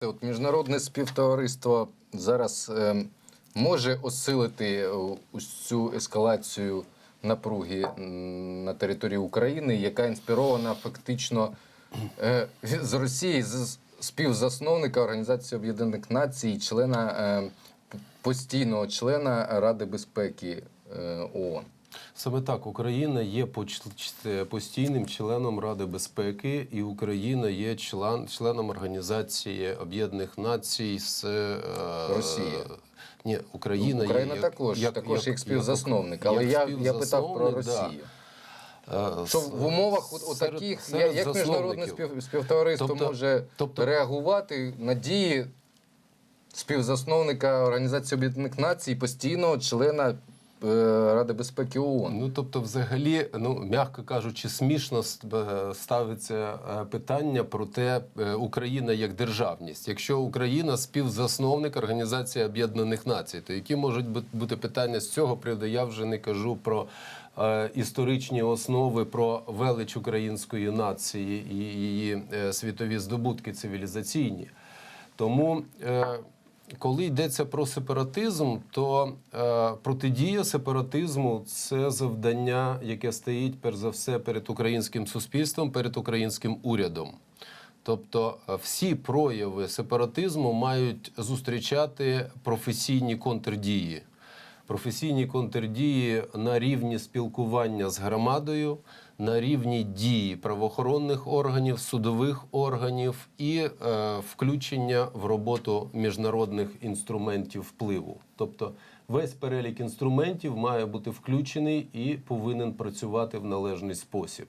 От міжнародне співтовариство зараз е, може осилити е, цю ескалацію напруги на території України, яка інспірована фактично е, з Росії з співзасновника Організації Об'єднаних Націй, члена е, постійного члена Ради безпеки е, ООН. Саме так, Україна є постійним членом Ради безпеки, і Україна є член, членом Організації Об'єднаних Націй з е, Росія. Ні, Україна, Україна є, також, також як, співзасновник, але як я, я питав про співзасновник, да. Росію. Е, Що в умовах серед- таких, серед як міжнародне спів, співтовариство Тобто- може тобто- реагувати на дії співзасновника Організації Об'єднаних Націй, постійного члена Ради безпеки ООН? Ну тобто, взагалі, ну м'яко кажучи, смішно е, ставиться е, питання про те, е, Україна як державність. Якщо Україна співзасновник Організації Об'єднаних Націй, то які можуть бу- бути питання з цього приводу? Я вже не кажу про е, історичні основи, про велич української нації і її е, світові здобутки цивілізаційні. Тому, е, коли йдеться про сепаратизм, то е, протидія сепаратизму це завдання, яке стоїть перш за все перед українським суспільством, перед українським урядом. Тобто е, всі прояви сепаратизму мають зустрічати професійні контрдії. Професійні контрдії на рівні спілкування з громадою, на рівні дії правоохоронних органів, судових органів і е, включення в роботу міжнародних інструментів впливу. Тобто весь перелік інструментів має бути включений і повинен працювати в належний спосіб.